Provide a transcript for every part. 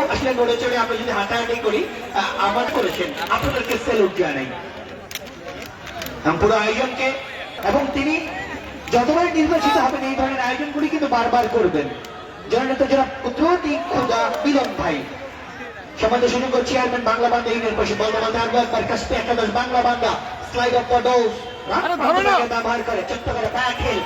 আসলে নড়ে চড়ে আমরা যদি হাঁটাহাঁটি করি আহ, করেছেন আপনাদেরকে সেলুট জানাই পুরো আয়োজনকে এবং তিনি যতবার নির্বাচিত হবেন এই ধরনের আয়োজনগুলি কিন্তু বারবার করবেন। জননেতা যারা প্রতি খুদা মিলন ভাই। সমাজের সুযোগ্য চেয়ারম্যান বাংলা বান্ধা ইউনিয়ন পরিষদ বলবান্ধা আরও একবার কাস্পি একাদশ বাংলা বান্ধা স্লাইড অফ দ্য ডোজ ব্যবহার করে হিল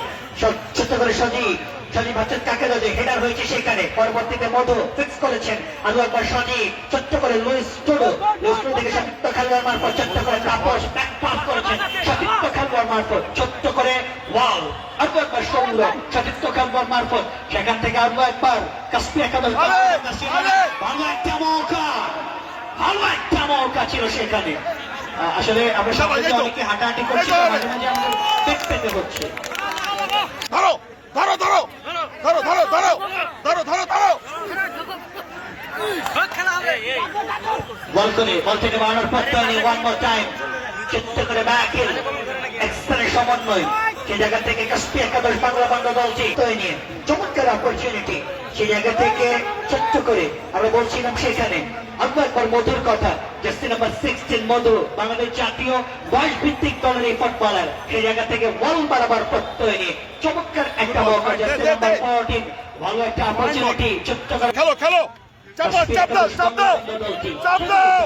ছোট্ট করে সজীব। সজীব হচ্ছেন কাকে দোজে হেডার হয়েছে সেখানে পরবর্তীতে মধু ফিক্স করেছেন। আরও একবার সজীব ছোট্ট করে লুইস টুডো। লুইস টুডো থেকে সতীর্থ খেলোয়াড় মারফত ছোট্ট করে তাপস ব্যাক পাস করেছেন। সতীর্থ খেলোয়াড় মারফত ছোট্ট করে ওয়াও। আরও একবার সৌরভ সতীর্থ খেলোয়াড় মারফত। সেখান থেকে আরও একবার কাস্পি একাদশ ভালো একটা মৌকা। ভালো একটা মৌকা ছিল সেখানে। আসলে আমরা সবাই অনেকে হাঁটাহাঁটি করছি মাঝে মাঝে আমাদের পেট পেতে হচ্ছে। ধরো ধরো। ধরো ধরো ধরো। ধরো ধরো ধরো। বল বল থেকে বাড়ানোর পর তৈরি ওয়ান মোর টাইম চেষ্টা করে ব্যাকিল এক্সপ্রেস সমন্বয় সে জায়গা থেকে কাশ্মীর একাদশ বাংলা বাংলা দলটি তৈরি চমৎকার অপরচুনিটি সেই জায়গা থেকে ছোট্ট করে আমরা বলছিলাম সেখানে। আরও একবার মধুর কথা jersey number sixteen Madhu Bangladesh জাতীয় বয়স ভিত্তিক দলের এই ফুটবলার সেই জায়গা থেকে বল বাড়াবার প্রত্যয় নিয়ে। চমৎকার একটা মৌকা জার্সি নাম্বার ফোরটিন ভালো একটা অপরচুনিটি ছোট্ট করে খেলো খেলো। চাপ চাপ দাও চাপ দাও। চাপ দাও।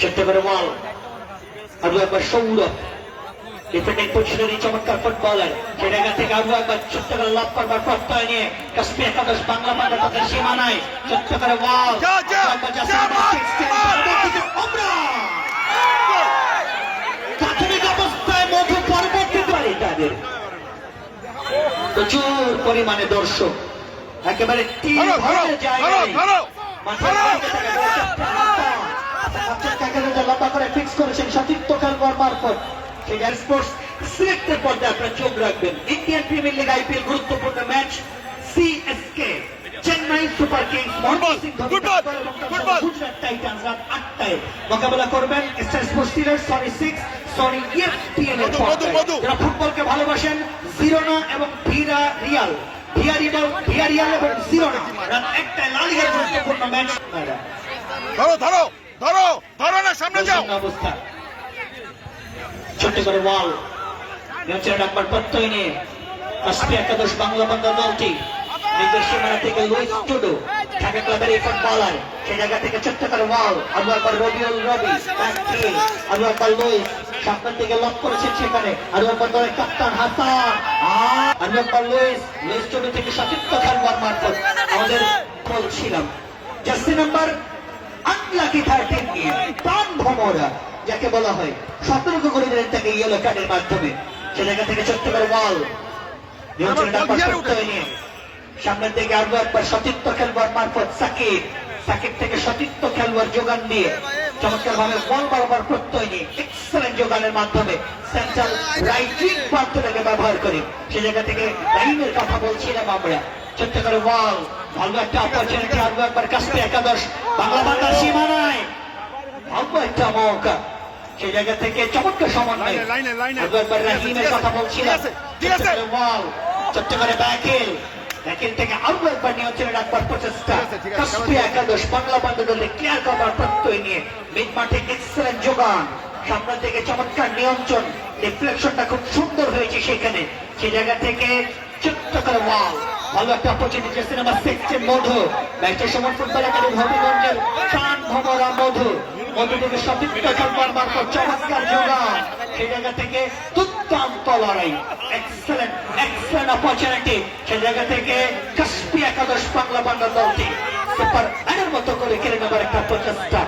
ছোট্ট করে বল। আরও একবার সৌরভ। প্রচুর পরিমাণে দর্শক। একেবারে করে ফিক্স করেছেন সতীর্থ খেলবার মারফত। সেই স্পোর্টস সিলেক্টের পর্যায়ে আপনারা চোখ রাখবেন ইন্ডিয়ান প্রিমিয়ার লিগ আইপিএল গুরুত্বপূর্ণ match CSK Chennai Super Kings. Gujarat Titans রাত আটটায় মোকাবেলা করবেন Star Sports Select Sony Six Sony EFTN এর পর্দায়। যারা ফুটবলকে ভালোবাসেন জিরোনা এবং Villarreal Villarreal Villarreal এবং জিরোনা রাত একটায় লালিগার গুরুত্বপূর্ণ ম্যাচ ধরো ধরো ধরো ধরো না সামনে যাও। অবস্থা। ছোট্ট করে বল। নিয়ন্ত্রণে ডাকবার প্রত্যয় নিয়ে কাশ্মীর একাদশ বাংলা বাংলা দলটি নিজের সীমানা থেকে লুইস টুডু, ঢাকা ক্লাবের এই ফুটবলার, সে জায়গা থেকে ছোট্ট করে একবার রবিউল রবি একবার লুইস দিকে লক করেছেন সেখানে। আরও একবার দলের কাপ্তান হাসান। আর একবার লুইস লুইস টুডু থেকে সতীর্থ খেলোয়াড় মারফত আমাদের বলছিলাম। জার্সি নাম্বার আনলাকি থার্টিন নিয়ে প্রাণ ভমরা যাকে বলা হয় সতর্ক করে দিলেন তাকে ইয়েলো কার্ডের মাধ্যমে। সে জায়গা থেকে ছোট্ট করে বল সামনের দিকে আরও একবার সতীর্থ খেলোয়াড় মারফত সাকিব। সাকিব থেকে সতীর্থ খেলোয়াড় যোগান দিয়ে চমৎকার ভাবে বল বারবার প্রত্যয় নিয়ে এক্সেলেন্ট যোগানের মাধ্যমে সেন্ট্রাল রাইট উইং প্রান্তটাকে ব্যবহার করে। সে জায়গা থেকে লাইনের কথা বলছিলাম আমরা। ছোট্ট করে বল ভালো একটা অপরচুনিটি আরও একবার কাশ্মীর একাদশ। বাংলা বাংলার সীমানায়। ভালো একটা মৌকা। সেই জায়গা থেকে চমৎকার সমন্বয় রাহিমের কথা বলছিলাম। করে ব্যাকেল। ব্যাকেল থেকে আরও একবার নিয়ন্ত্রণে রাখবার প্রচেষ্টা। ঠিক আছে, ঠিক আছে, কাশ্মীর একাদশ বাংলা বান্ধব ক্লিয়ার করবার প্রত্যয় নিয়ে মিড মাঠে এক্সেলেন্ট যোগান। সামনে থেকে চমৎকার নিয়ন্ত্রণ। রিফ্লেকশনটা খুব সুন্দর হয়েছে সেখানে। সেই জায়গা থেকে ছোট্ট করে ওয়াও। ভালো একটা অপরচুনিটি সিনেমা সিক্সটিন মধু। ম্যাচের সময় ফুটবল একাডেমি হবিগঞ্জের প্রাণ ভমরা মধু। সেই জায়গা থেকে দুর্দান্ত লড়াই। অপরচুনিটি সেই জায়গা থেকে কাশ্মীর একাদশ বাংলা বাংলা দলটি সুপার এর মতো করে কেড়ে নেবার একটা প্রচেষ্টা।